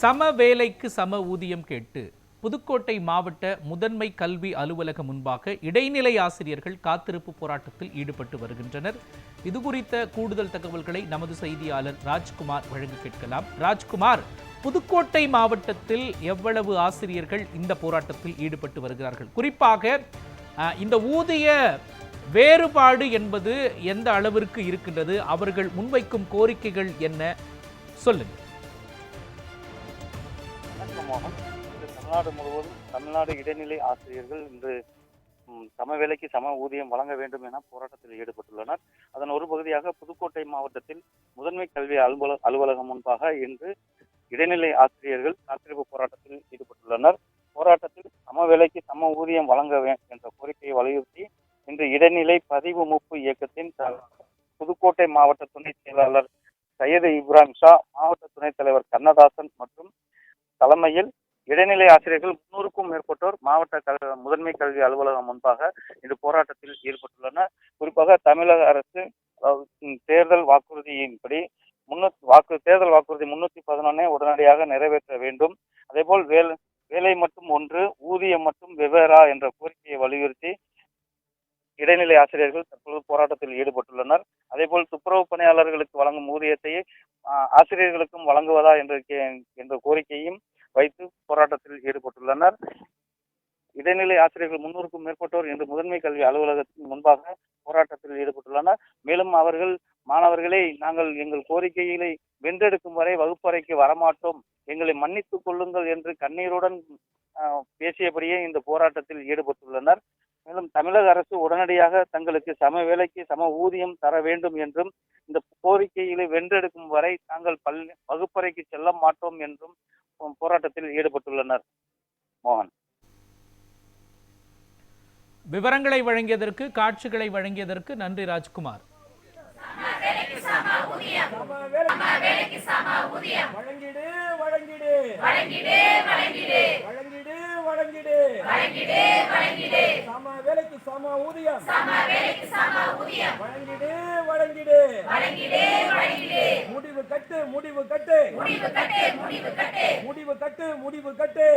சம வேலைக்கு சம ஊதியம் கேட்டு புதுக்கோட்டை மாவட்ட முதன்மை கல்வி அலுவலகம் முன்பாக இடைநிலை ஆசிரியர்கள் காத்திருப்பு போராட்டத்தில் ஈடுபட்டு வருகின்றனர். இது குறித்த கூடுதல் தகவல்களை நமது செய்தியாளர் ராஜ்குமார் வழங்க கேட்கலாம். ராஜ்குமார் புதுக்கோட்டை மாவட்டத்தில் எவ்வளவு ஆசிரியர்கள் இந்த போராட்டத்தில் ஈடுபட்டு வருகிறார்கள்? குறிப்பாக இந்த ஊதிய வேறுபாடு என்பது எந்த அளவிற்கு இருக்கின்றது? அவர்கள் முன்வைக்கும் கோரிக்கைகள் என்ன? சொல்லுங்கள் வணக்கம் இன்று தமிழ்நாடு முழுவதும் தமிழ்நாடு இடைநிலை ஆசிரியர்கள் இன்று சம வேலைக்கு சம ஊதியம் வழங்க வேண்டும் என போராட்டத்தில் ஈடுபட்டுள்ளனர். அதன் ஒரு பகுதியாக புதுக்கோட்டை மாவட்டத்தில் முதன்மை கல்வி அலுவலக அலுவலகம் முன்பாக இன்று இடைநிலை ஆசிரியர்கள் காத்திருப்பு போராட்டத்தில் ஈடுபட்டுள்ளனர். போராட்டத்தில் சம வேலைக்கு சம ஊதியம் வழங்க வேண்டும் என்ற கோரிக்கையை வலியுறுத்தி இன்று இடைநிலை பதிவு முப்பு இயக்கத்தின் புதுக்கோட்டை மாவட்ட துணைச் செயலாளர் சையது இப்ராஹிம் ஷா மாவட்ட துணைத் தலைவர் கண்ணதாசன் மற்றும் தலைமையில் இடைநிலை ஆசிரியர்கள் முன்னூறுக்கும் மேற்பட்டோர் மாவட்ட கல் முதன்மை கல்வி அலுவலகம் முன்பாக இந்த போராட்டத்தில் ஈடுபட்டுள்ளனர். குறிப்பாக தமிழக அரசு தேர்தல் வாக்குறுதியின்படி முன்னூத்தி வாக்கு தேர்தல் வாக்குறுதி முன்னூத்தி பதினொன்னை உடனடியாக நிறைவேற்ற வேண்டும். அதேபோல் வேலை வேலை மட்டும் ஒன்று ஊதியம் மட்டும் வெவ்வேறா என்ற கோரிக்கையை வலியுறுத்தி இடைநிலை ஆசிரியர்கள் தற்பொழுது போராட்டத்தில் ஈடுபட்டுள்ளனர். அதேபோல் துப்புரவு பணியாளர்களுக்கு வழங்கும் ஊதியத்தை ஆசிரியர்களுக்கும் வழங்குவதா என்ற கே- என்ற கோரிக்கையும் வைத்து போராட்டத்தில் ஈடுபட்டுள்ளனர். இடைநிலை ஆசிரியர்கள் முன்னூறுக்கும் மேற்பட்டோர் இன்று முதன்மை கல்வி அலுவலகத்தின் முன்பாக போராட்டத்தில் ஈடுபட்டுள்ளனர். மேலும் அவர்கள் மாணவர்களே நாங்கள் எங்கள் கோரிக்கைகளை வென்றெடுக்கும் வரை வகுப்பறைக்கு வரமாட்டோம். எங்களை மன்னித்துக் கொள்ளுங்கள் என்று கண்ணீருடன் பேசியபடியே இந்த போராட்டத்தில் ஈடுபட்டுள்ளனர். மேலும் தமிழக அரசு உடனடியாக தங்களுக்கு சம வேலைக்கு சம ஊதியம் தர வேண்டும் என்றும் இந்த கோரிக்கைகளை வென்றெடுக்கும் வரை தாங்கள் பள்ளி வகுப்பறைக்கு செல்ல மாட்டோம் என்றும் போ- போராட்டத்தில் ஈடுபட்டுள்ளனர். மோகன். விவரங்களை வழங்கியதற்கு காட்சிகளை வழங்கியதற்கு நன்றி ராஜ்குமார் வழங்கிடு வழங்கிடு வழங்கிடு வழங்கிடு வழங்கிடு வழங்கிடு வழங்கிடு. சம வேலைக்கு சம ஊதியம். சம வேலைக்கு சம ஊதியம். வழங்கிடு வழங்கிடு. வழங்கிடு வழங்கிடு. முடிவு கட்டு முடிவு கட்டு. முடிவு கட்டு முடிவு கட்டு. முடிவு கட்டு முடிவு கட்டு.